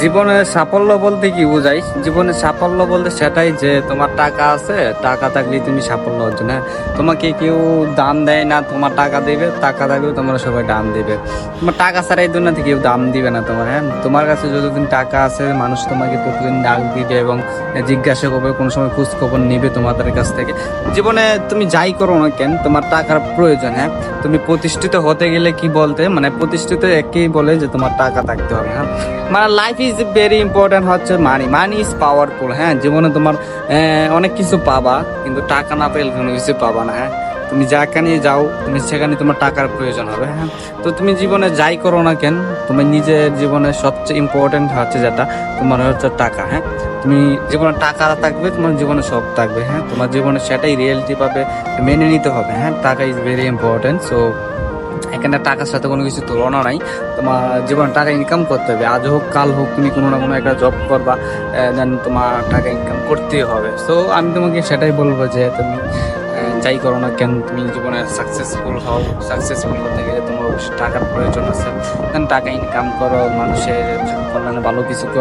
জীবনে সাফল্য বলতে কি বোঝাই? জীবনে সাফল্য বলতে সেটাই যে তোমার টাকা আছে, টাকা থাকলে তুমি সাফল্য অর্জন হ্যাঁ? তোমাকে কেউ দাম দেয় না, তোমার টাকা দেবে, টাকা থাকলেও তোমরা সবাই দাম দেবে। তোমার টাকা ছাড়া দুনিয়াতে কেউ দাম দিবে না তোমার হ্যাঁ? তোমার কাছে যতদিন টাকা আছে, মানুষ তোমাকে ততদিন ডাক দিবে এবং জিজ্ঞাসা করবে, কোনো সময় খোঁজ খবর নিবে তোমাদের কাছ থেকে। জীবনে তুমি যাই করো না কেন, তোমার টাকার প্রয়োজন হ্যাঁ? তুমি প্রতিষ্ঠিত হতে গেলে কি বলতে মানে প্রতিষ্ঠিত একই বলে যে তোমার টাকা থাকতে হবে হ্যাঁ? মানে লাইফ ইজ ভেরি ইম্পর্টেন্ট হচ্ছে মানি মানি ইজ পাওয়ারফুল হ্যাঁ? জীবনে তোমার অনেক কিছু পাবা, কিন্তু টাকা না পেলে কোনো কিছু পাবা না হ্যাঁ? তুমি যেখানে যাও, তুমি সেখানে তোমার টাকার প্রয়োজন হবে হ্যাঁ? তো তুমি জীবনে যাই করো না কেন, তুমি নিজের জীবনে সবচেয়ে ইম্পর্টেন্ট হচ্ছে যেটা, তোমার হচ্ছে টাকা হ্যাঁ? তুমি জীবনে টাকা থাকবে, তোমার জীবনে সব থাকবে হ্যাঁ? তোমার জীবনে সেটাই রিয়েলিটি পাবে, মেনে নিতে হবে হ্যাঁ? টাকা ইজ ভেরি ইম্পর্টেন্ট সো এখানে টাকার সাথে কোনো কিছু তুলনা নাই। তোমার জীবনে টাকা ইনকাম করতে হবে। আজ হোক, কাল হোক, তুমি কোনো না কোনো একটা জব করবা দেন তোমার টাকা ইনকাম করতেই হবে। সো আমি তোমাকে সেটাই বলব যে তুমি যাই করো না কেন, তুমি জীবনে সাকসেসফুল হও। সাকসেসফুল হতে গেলে তোমার টাকার প্রয়োজন আছে। দেন টাকা ইনকাম করো, মানুষের কল্যাণে ভালো কিছু করো।